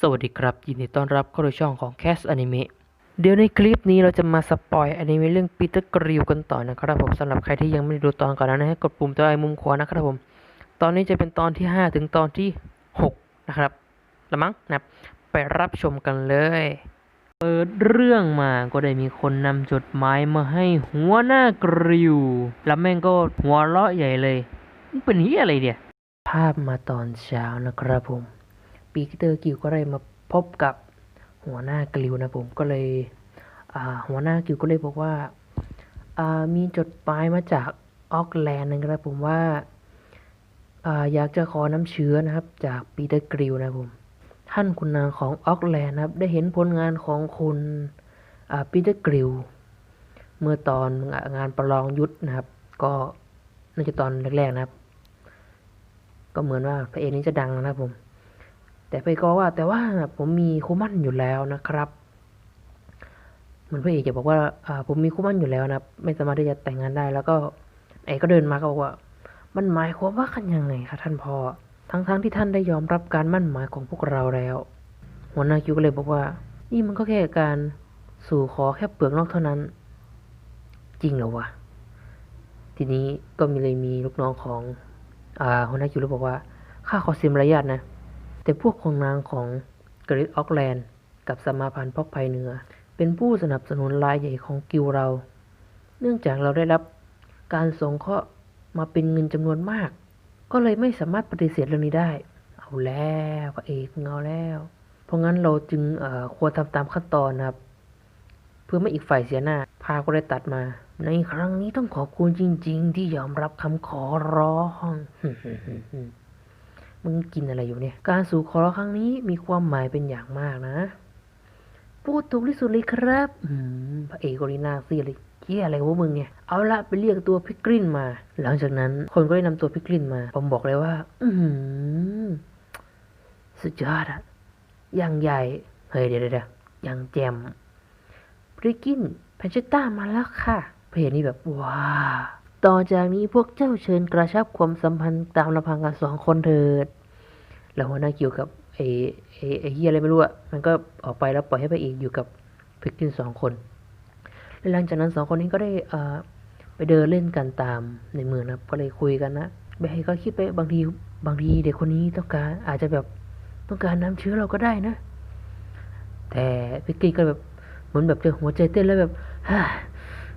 สวัสดีครับ ยินดีต้อนรับเข้าสู่ช่องของ Cast Anime เดี๋ยวในคลิปนี้เราจะมาสปอยอนิเมะเรื่องปีเตอร์กริวกันต่อนะครับผมสำหรับใครที่ยังไม่ได้ดูตอนก่อนนานั้นให้กดปุ่มตัวไอ้มุมขวานะครับผม ตอนนี้จะเป็นตอนที่ 5 ถึงตอนที่ 6 นะครับละมั้งนะไปรับชมกันเลย เปิดเรื่องมาก็ได้มีคนนำจดหมายมาให้หัวหน้ากริวแล้วแม่งก็หัวเราะใหญ่เลยมันเป็นเฮียอะไรเนี่ยภาพมาตอนเช้านะครับผม ปีเตอร์กิวก็เลยมาพบกับหัวหน้ากิวนะผมก็เลยหัวหน้ากิวก็เลยบอกว่าามีจดหมายมาจากออกแลนด์นะครับผมว่าอาอยากจะขอน้ำเชื้อนะครับ จากปีเตอร์กริวนะผมท่านคุณนางของออกแลนด์นะครับ ได้เห็นผลงานของคุณปีเตอร์กริวเมื่อตอนงานประลองยุทธนะครับ ก็น่าจะตอนแรกๆนะครับ ก็เหมือนว่าพระเอกนี้จะดังนะครับผม แต่ไปก็ว่าแต่ว่าผมมีคู่มั่นอยู่แล้วนะครับเหมือนพระเอกจะบอกว่าผมมีคู่มั่นอยู่แล้วนะไม่สามารถที่จะแต่งงานได้ แล้วก็เอกก็เดินมาก็บอกว่า มันหมายความว่ากันยังไงคะท่านพ่อทั้งๆทที่ท่านได้ยอมรับการมั่นหมายของพวกเราแล้ว หัวหน้าคิวก็เลยบอกว่า นี่มันก็แค่การสู่ขอแค่เปลือกนอกเท่านั้น จริงเหรอวะทีนี้ก็มีเลยมีลูกน้องของอหัวหน้าคิวเลยบอกว่าข้าขอเสียมารยาทนะ แต่พวกของนางของกริดออกแลนด์กับสมาพันธ์พกภัยเหนือ เป็นผู้สนับสนุนรายใหญ่ของกิวเรา เนื่องจากเราได้รับการสงเคราะห์มาเป็นเงินจำนวนมาก ก็เลยไม่สามารถปฏิเสธเรื่องนี้ได้ เอาแล้วพระเอกเอาแล้ว เพราะงั้นเราจึงควรทำตามขั้นตอนนะครับ เพื่อไม่อีกฝ่ายเสียหน้า พาก็ได้ตัดมา ในครั้งนี้ต้องขอบคุณจริง ๆ ที่ยอมรับคำขอร้อง มึงกินอะไรอยู่เนี่ย การสู่ขอครั้งนี้มีความหมายเป็นอย่างมากนะ พูดถูกที่สุดเลยครับอืมพระเอกโกรีนาซีเลยเกี่ยอะไรวะมึงเนี่ย เอาละไปเรียกตัวพิกลินมา หลังจากนั้นคนก็ได้นำตัวพิกลินมา ผมบอกเลยว่า อืสุดยอดอะอย่างใหญ่ เฮ้ยเดี๋ยวเดี๋ยวเดี๋ยวอย่างแจมพิกลินแพนเชต้ามาแล้วค่ะ เพจนี้แบบว้า ต่อจากนี้พวกเจ้าเชิญกระชับความสัมพันธ์ตามลำพังกันสองคนเถิด แล้วหัวหน้าเกี่ยวกับไอ้ไอ้ไอ้เฮียอะไรไม่รู้อะมันก็ออกไปแล้วปล่อยให้พระเอกอยู่กับพิกกินสองคน และหลังจากนั้นสองคนนี้ก็ได้อ่อไปเดินเล่นกันตามในเมืองนะก็เลยคุยกันนะเบย์ก็คิดไปบางทีบางทีเด็กคนนี้ต้องการอาจจะแบบต้องการน้ำเชื้อเราก็ได้นะ แต่พิกกินก็แบบเหมือนแบบเจอหัวใจเต้นแล้วแบบเฮ้ย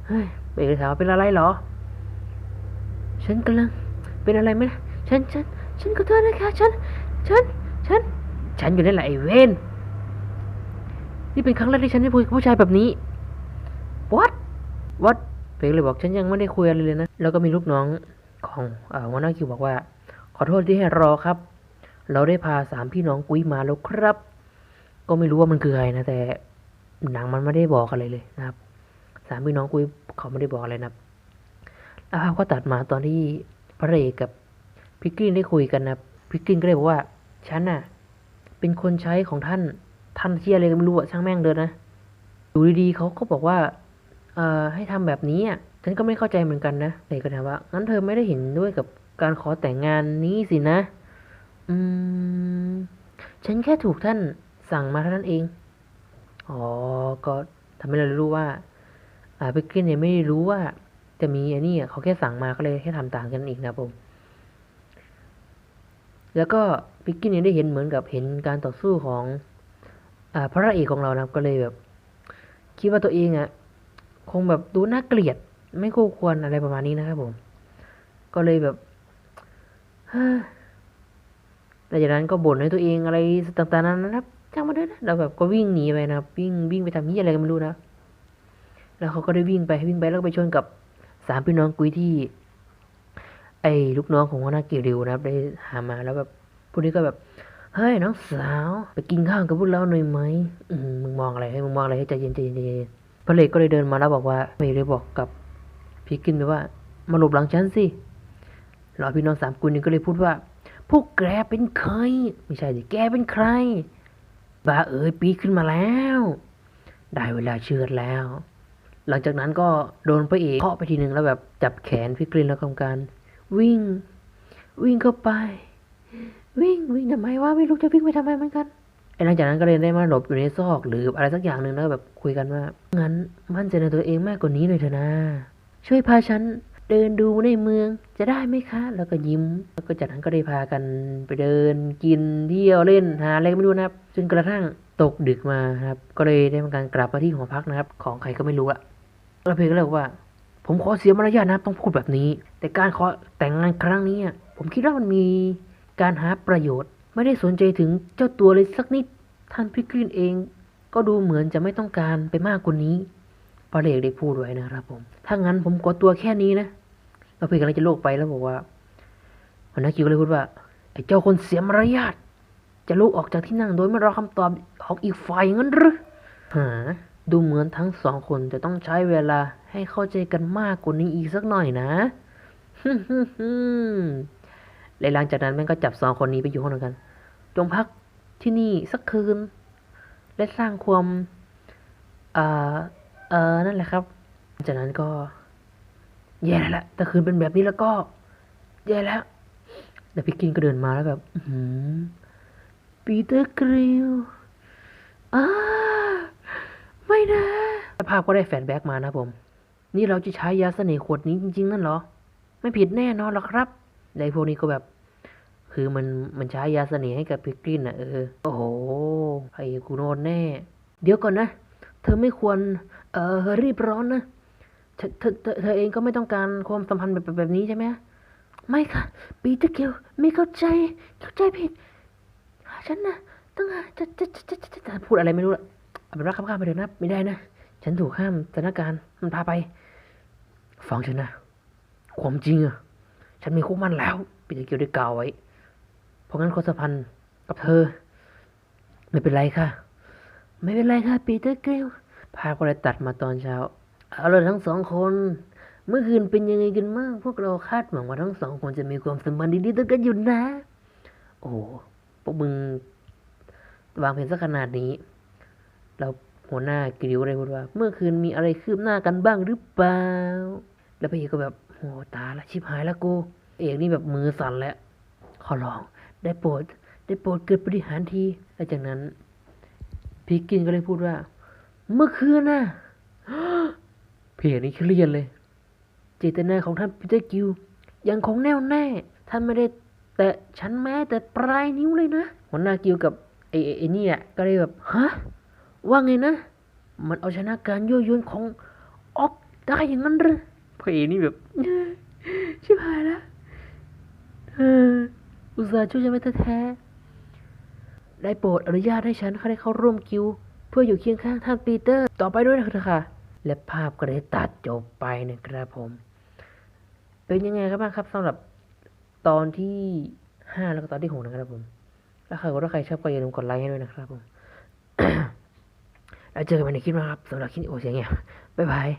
เฮ้ยเบย์เลยถามว่าเป็นอะไรหรอ ฉันกำลังเป็นอะไรไหมฉันฉันฉันขอโทษนะคะฉันฉันฉันฉันอยู่ในแหละไอเวนนี่เป็นครั้งแรกที่ฉันได้คุยกับผู้ชายแบบนี้ what what เพกเลยบอกฉันยังไม่ได้คุยอะไรเลยนะ แล้วก็มีลูกน้องของหัวหน้าคิวบอกว่า ขอโทษที่ให้รอครับ เราได้พาสามพี่น้องกุ้ยมาแล้วครับ ก็ไม่รู้ว่ามันคือใครนะแต่หนังมันไม่ได้บอกอะไรเลยนะครับ สามพี่น้องกุ้ยเขาไม่ได้บอกอะไรนะครับ แล้วภาพก็ตัดมาตอนที่พระเอกกับพิกกินได้คุยกันนะพิกกินก็เลยบอกว่าฉันน่ะ เป็นคนใช้ของท่านท่านเที่ยอะไรก็ไม่รู้อะช่างแม่งเดินนะอยู่ดีๆเขาก็บอกว่าเอ่อให้ทำแบบนี้อะฉันก็ไม่เข้าใจเหมือนกันนะเอกก็ถามว่างั้นเธอไม่ได้เห็นด้วยกับการขอแต่งงานนี้สินะ อืม ฉันแค่ถูกท่านสั่งมาเท่านั้นเอง อ๋อ ก็ทำให้เรารู้ว่า อ่าพิกกินเนี่ยไม่รู้ว่า จะมีอันนี้อะเขาแค่สั่งมาก็เลยแค่ทำต่างกันอีกนะผม แล้วก็พิกกินเนี่ยได้เห็นเหมือนกับเห็นการต่อสู้ของอ่าพระเอกของเรานะครับก็เลยแบบ คิดว่าตัวเองอะคงแบบดูน่าเกลียดไม่คู่ควรอะไรประมาณนี้นะครับผม ก็เลยแบบหลังจากนั้นก็บ่นให้ตัวเองอะไรต่างๆนั้นนะครับจ้างมาเถอะนะเราแบบก็วิ่งหนีไปนะครับวิ่งวิ่งไปทำนี้อะไรก็ไม่รู้นะ แล้วเขาก็ได้วิ่งไปวิ่งไปแล้วก็ไปชนกับ สามพี่น้องกุยที่ ไอ้ลูกน้องของหัวหน้าเกริวนะครับ ได้หามาแล้วแบบพวกนี้ก็แบบเฮ้ยน้องสาว ไปกินข้าวกับพวกเราหน่อยไหมมึงมองอะไรให้มึงมองอะไรให้ใจเย็นใจเย็นใจเย็นพระเลกก็เลยเดินมาแล้วบอกว่าเมย์เลยบอกกับพี่กินไปว่า มาหลบหลังฉันสิแล้วพี่น้องสามกุยนี้ก็เลยพูดว่า พวกแกเป็นใคร ไม่ใช่ดิแกเป็นใครบ้าเอ๋ยปีขึ้นมาแล้ว ได้เวลาเชือดแล้ว หลังจากนั้นก็โดนพระเอกเคาะไปทีหนึ่งแล้วแบบจับแขนพี่กลินแล้วทำการ วิ่ง วิ่งเข้าไป วิ่งวิ่งทำไมวะไม่รู้จะวิ่งไปทำไมเหมือนกันไอ้หลังจากนั้นก็เลยได้มาหลบอยู่ในซอกหรืออะไรสักอย่างหนึ่งแล้วแบบคุยกันว่างั้นมั่นใจในตัวเองมากกว่านี้หน่อยเถอะนะช่วยพาฉันเดินดูในเมืองจะได้ไหมคะ แล้วก็ยิ้ม แล้วก็จากนั้นก็ได้พากันไปเดินกินเที่ยวเล่นหาอะไรก็ไม่รู้นะครับจนกระทั่งตกดึกมาครับ ก็เลยได้ทำการกลับมาที่หอพักนะครับ ของใครก็ไม่รู้ละ แล้วเพลงก็เลยบอกว่า ผมขอเสียมารยาทนะครับต้องพูดแบบนี้ แต่การขอแต่งงานครั้งนี้อะผมคิดว่ามันมีการหาประโยชน์ ไม่ได้สนใจถึงเจ้าตัวเลยสักนิด ท่านพิกลินเอง ก็ดูเหมือนจะไม่ต้องการไปมากกว่านี้ปาเลกได้พูดไว้นะครับผม ถ้างั้นผมขอตัวแค่นี้นะแล้วเพลงกำลังจะโลกไปแล้วบอกว่าหัวหน้าคิวเลยพูดว่าไอ้เจ้าคนเสียมารยาทจะลุกออกจากที่นั่งโดยไม่รอคำตอบของอีกฝ่ายงั้นหรือหา ดูเหมือนทั้งสองคนจะต้องใช้เวลาให้เข้าใจกันมากกว่านี้อีกสักหน่อยนะฮึ่มฮึ่มฮึ่มและหลังจากนั้นแม่งก็จับสองคนนี้ไปอยู่ห้องเดียวกัน จงพักที่นี่สักคืน และสร้างความเอ่อเอ่อนั่นแหละครับ จากนั้นก็ แย่แล้วแต่คืนเป็นแบบนี้แล้วก็ แย่แล้วแต่พี่กินก็เดินมาแล้วแบบปีเตอร์กริลอ้าไม่นะแล้ว ภาพก็ได้แฟนแบ็กมานะผม นี่เราจะใช้ยาเสน่ห์ขวดนี้จริง ๆ นั่นเหรอ ไม่ผิดแน่นอนหรอกครับในพวกนี้ก็แบบ คือมันมันใช้ยาเสน่ห์ให้กับพิกลินอะเออ โอ้โหไอ้กูโดนแน่ เดี๋ยวก่อนนะ เธอไม่ควร เอ่อรีบร้อนนะเธอเธอเธอเองก็ไม่ต้องการความสัมพันธ์แบบแบบแบบนี้ใช่ไหมไม่ค่ะปีเตอร์เกลไม่เข้าใจเข้าใจผิดฉันนะต้องหาจะจะจะจะจะพูดอะไรไม่รู้ละเอาเป็นว่าข้ามๆไปเถอะนะ ไม่ได้นะ ฉันถูกห้ามสถานการณ์มันพาไป ฟังฉันนะ ความจริงอะฉันมีคู่มั่นแล้วปีเตอร์เกลได้กล่าวไว้ เพราะงั้นความสัมพันธ์กับเธอ ไม่เป็นไรค่ะ ไม่เป็นไรค่ะปีเตอร์เกลภาพก็เลยตัดมาตอนเช้า เอาเลยทั้งสองคน เมื่อคืนเป็นยังไงกันบ้างพวกเราคาดหวังว่าทั้งสองคนจะมีความสัมพันธ์ดีๆต่อกันอยู่นะ โอ้พวกมึงวางแผนสักขนาดนี้ เรา หัวหน้ากริวเลยพูดว่า เมื่อคืนมีอะไรคืบหน้ากันบ้างหรือเปล่า แล้วพระเอกก็แบบโอ้ตาละชิบหายล้วกูเอกนี่แบบมือสั่นแล้ว ขอร้อง ได้โปรด ได้โปรดเกิดปฏิหารทีแล้วจากนั้นพีกินก็เลยพูดว่า เมื่อคืนน่ะเพจนี้เครียดเลย เจตนาของท่านปีเตอร์กิว ยังคงแน่วแน่ ท่านไม่ได้แตะฉันแม้แต่ปลายนิ้วเลยนะหัวหน้ากิวกับไอ้ไอ้ไอ้นี่อะก็เลยแบบฮะ ว่าไงนะ มันเอาชนะการยั่วยวนของออกได้อย่างนั้นหรือเพจนี่แบบชิบหายแล้วเอออุตส่าห์ช่วยฉันไว้แท้ๆได้โปรดอนุญาตให้ฉันเข้าได้เข้าร่วมกิว เพื่ออยู่เคียงข้างท่านปีเตอร์ ต่อไปด้วยนะเถอะค่ะ และภาพก็ได้ตัดจบไปนะครับผม เป็นยังไงครับบ้างครับสำหรับตอนที่ห้าแล้วก็ตอนที่หกนะครับผมถ้าใครก็ถ้าใครชอบก็อย่าลืมกดไลค์ให้ด้วยนะครับผม แล้วเจอกันใหม่ในคลิปหนะครับสำหรับคลิปโอเสียงเงียบ๊ายบาย